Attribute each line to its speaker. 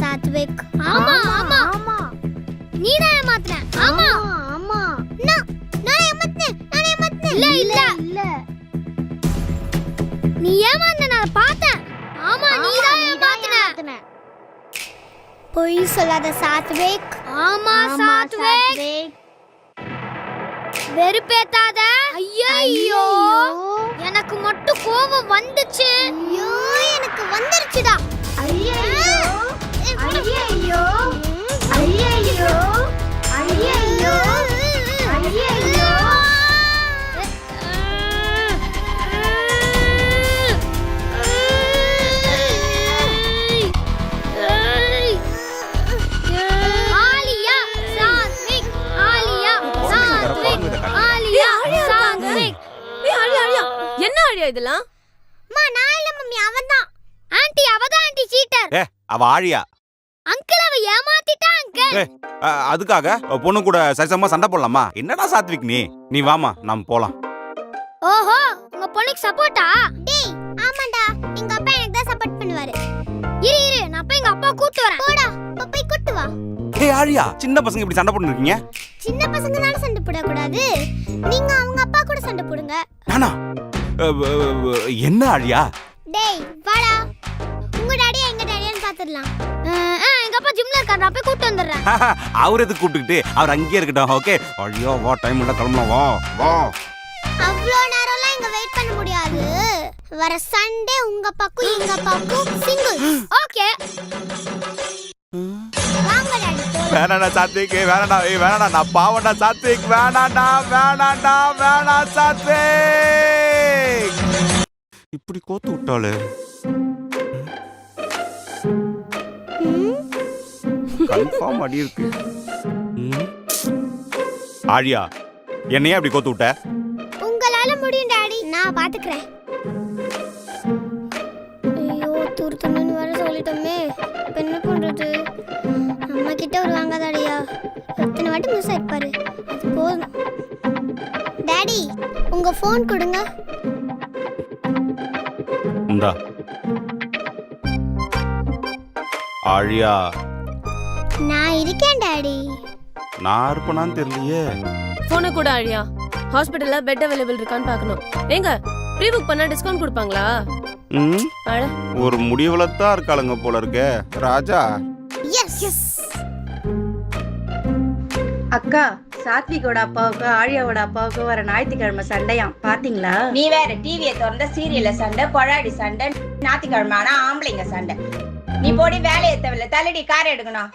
Speaker 1: சாத்விக்.
Speaker 2: ஆமா ஆமா
Speaker 1: ஆமா.
Speaker 2: நீ தான் ஏமாத்துன. ஆமா.
Speaker 1: ஆமா
Speaker 2: நான் நான் ஏமாத்துனேன் நான் ஏமாத்துனேன் இல்ல இல்ல.
Speaker 1: இல்ல
Speaker 2: நீ ஏமாந்த நான் பார்த்தேன். ஆமா நீ தான் ஏமாத்துன.
Speaker 1: பொய் சொல்லாத சாத்விக்.
Speaker 2: ஆமா சாத்விக். வெறுப்பேத்தாத. ஐயோ எனக்கு மட்டும் கோபம் வந்துச்சு
Speaker 3: என்ன அழியா இதெல்லாம்?
Speaker 2: அம்மா நான் இல்ல மம்மி அவன்தான். ஆன்ட்டி அவதான் ஆன்ட்டி சீட்டர்
Speaker 4: ஏ அவ ஆழியா?
Speaker 2: அங்கிள் அவ ஏமாத்திட்டா அங்கிள்.
Speaker 4: ஏ அ, அதுக்காக பொண்ணு கூட சரிசமா சண்டை போடலாமா? என்னடா சாத்விக் நீ? நீ வாமா நாம் போலாம்.
Speaker 2: ஓஹோ உங்க பொண்ணுக்கு சப்போர்ட்டா
Speaker 1: டேய் ஆமாடா எங்க அப்பா எனக்கு தான் சப்போர்ட் பண்ணுவாரு.
Speaker 2: இரு இரு நான் போய் எங்க அப்பா கூட்டு வரேன்.
Speaker 1: போடா இப்ப போய் கூட்டு வா.
Speaker 4: ஏ ஆழியா சின்ன பசங்க இப்படி சண்டை போட்டு இருக்கீங்க
Speaker 1: சின்ன பசங்கனால சண்டை போடக்கூடாது. நீங்க அவங்க அப்பா கூட சண்டை போடுங்க.
Speaker 4: நானா? என்ன ஆழியா?
Speaker 1: டேய் வாடா. உங்க டாடி எங்க டாடியான்னு பாத்துடலாம்.
Speaker 2: எங்க அப்பா ஜிம்ல இருக்காரு நான் போய் கூட்டு வந்துடுறேன்.
Speaker 4: அவர் எதுக்கு கூப்பிட்டுக்கிட்டு? அவர் அங்கேயே இருக்கட்டும் ஓகே ஐயோ வா டைம் இல்ல கிளம்பலாம் வா வா.
Speaker 1: அவ்வளோ நேரம்லாம் இங்க வெயிட் பண்ண முடியாது. வர சண்டே உங்க அப்பாக்கும் எங்க அப்பாக்கும் சிங்கிள்
Speaker 2: ஓகே.
Speaker 4: வேணாடா சாத்விக். வேணாடா ஏய் வேணாடா நான் பாவண்டா சாத்விக். வேணாடா வேணாடா வேணா சாத்விக். இப்படி கோத்து விட்டாளே. கன்ஃபார்ம் அடி இருக்கு. ஆழியா என்னையே அப்படி கோத்து விட்ட?
Speaker 1: உங்களால முடியும் டாடி. நான் பாத்துக்கிறேன். ஐயோ துருத்தணும்னு வர சொல்லிட்டோமே. இப்ப என்ன பண்றது? அம்மா கிட்ட ஒரு வாங்காதாடியா? எத்தனை வாட்டி மிஸ் ஆயிருப்பாரு. அது போதும். டாடி உங்க ஃபோன் கொடுங்க.
Speaker 4: இந்தா ஆழியா.
Speaker 1: நான் இருக்கேன் டாடி.
Speaker 4: நான் இருப்பேனான்னு தெரியலையே.
Speaker 3: போனை கூட அழியா ஹாஸ்பிட்டல்ல பெட் அவைலபிள் இருக்கான்னு பார்க்கணும். ஏங்க ப்ரீ புக் பண்ணா டிஸ்கவுண்ட் கொடுப்பாங்களா?
Speaker 4: ம்?
Speaker 3: அட.
Speaker 4: ஒரு முடிவுல தான் இருக்காளுங்க போல இருக்கே. ராஜா.
Speaker 1: எஸ் எஸ்
Speaker 5: அக்கா சாத்விகோட அப்பாவுக்கு ஆழியாவோட அப்பாவுக்கு வர ஞாயிற்றுக்கிழமை சண்டையாம். பாத்தீங்களா?
Speaker 6: நீ வேற டிவியை திறந்த சீரியல்ல சண்டை கொழாடி சண்டை ஞாயிற்றுக்கிழமை ஆனா ஆம்பளைங்க சண்டை. நீ போடி வேலையை தவிர தள்ளடி கார் எடுக்கணும்.